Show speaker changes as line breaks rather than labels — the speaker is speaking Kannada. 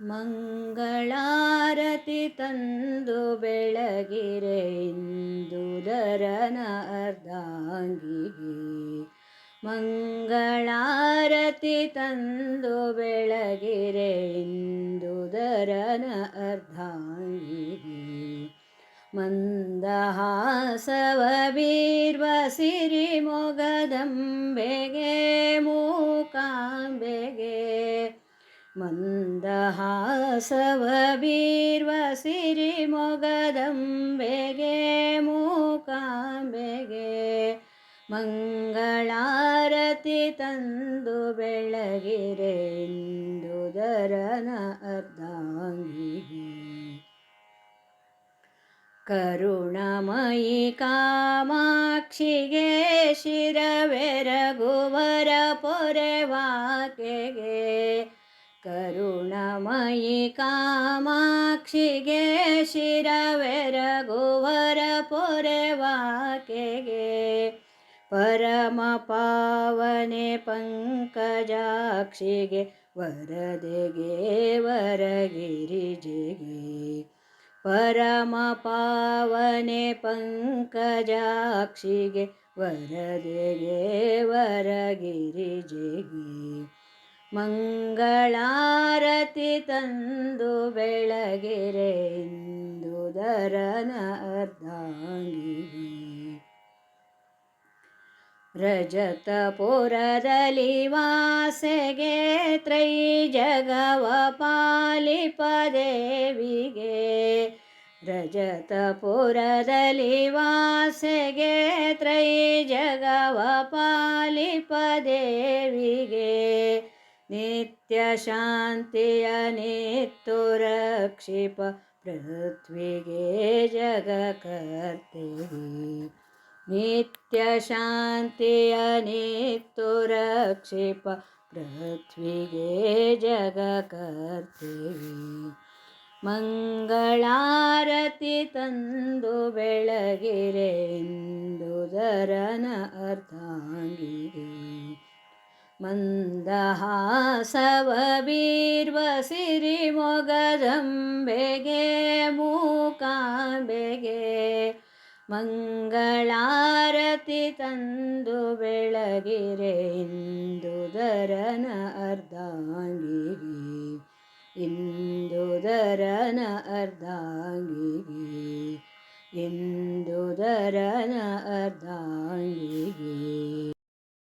ಮಂಗಳಾರತಿ ತಂದು ಬೆಳಗಿರೆ ಇಂದುದರನ ಅರ್ಧಾಂಗಿಗೆ ಮಂಗಳಾರತಿ ತಂದು ಬೆಳಗಿರೆ ಇಂದುದರನ ಅರ್ಧಾಂಗಿಗೆ ಮಂದಹಾಸವ ಬೀರ್ವ ಸಿರಿ ಮೊಗದಂಬೆಗೆ ಮೂಕಾಂಬೆಗೆ ಮಂದಹಾಸವ ಬೀರ್ವ ಸಿರಿ ಮೊಗದಂಬೆಗೆ ಮೂಕಾಂಬೆಗೆ ಮಂಗಳಾರತಿ ತಂದು ಬೆಳಗಿರೆ ದರನ ಅರ್ಧಾಂಗಿಗೆ ಕರುಣಮಯಿ ಕಾಮಾಕ್ಷಿಗೆ ಶಿರವೆರಗುವರ ಪೊರೆವಾಕೆಗೆ ಕರುಣಮಯಿ ಕಾಮಾಕ್ಷಿಗೆ ಶಿರವೆರಗುವರ ಪೊರೆವಾಕೆಗೆ ಪರಮ ಪಾವನೆ ಪಂಕಜಾಕ್ಷಿಗೆ ವರದೆಗೆ ವರಗಿರಿಜೆಗೆ ಪರಮ ಪಾವನೆ ಪಂಕಜಾಕ್ಷಿಗೆ ವರದೆಗೆ ವರಗಿರಿಜೆಗೆ ಮಂಗಳಾರತಿ ತಂದು ಬೆಳಗೆರೆಂದು ಇಂದುದರನ ರಜತ ರಜತಪುರದಲ್ಲಿ ವಾಸೆಗೆ ತ್ರೈ ಜಗವ ಪಾಲಿಪ ದೇವಿಗೆ ರಜತಪುರದಲ್ಲಿ ವಾಸೆಗೆ ತ್ರೈ ಜಗವ ಪಾಲಿಪ ದೇವಿಗೆ ನಿತ್ಯ ಶಾಂತಿಯ ನಿತ್ತು ರಕ್ಷಿಪ ಪೃಥ್ವಿಗೆ ಜಗಕರ್ತೆಗೆ ನಿತ್ಯ ಶಾಂತಿಯ ನಿತ್ತು ರಕ್ಷಿಪ ಪೃಥ್ವಿಗೆ ಜಗಕರ್ತೆಗೆ ಮಂಗಳಾರತಿ ತಂದು ಬೆಳಗಿರೆಂದು ದರನ ಅರ್ಧಾಂಗಿಗೆ ಮಂದಹಾಸವ ಬೀರ್ವ ಸಿರಿ ಮೊಗದಂಬೆಗೆ ಮೂಕಾಂಬೆಗೆ ಮಂಗಳಾರತಿ ತಂದು ಬೆಳಗಿರೆ ಇಂದುದರನ ಅರ್ಧಾಂಗಿಗೆ ಇಂದುದರನ ಅರ್ಧಾಂಗಿಗೆ ಇಂದುದರನ ಅರ್ಧಾಂಗಿಗೆ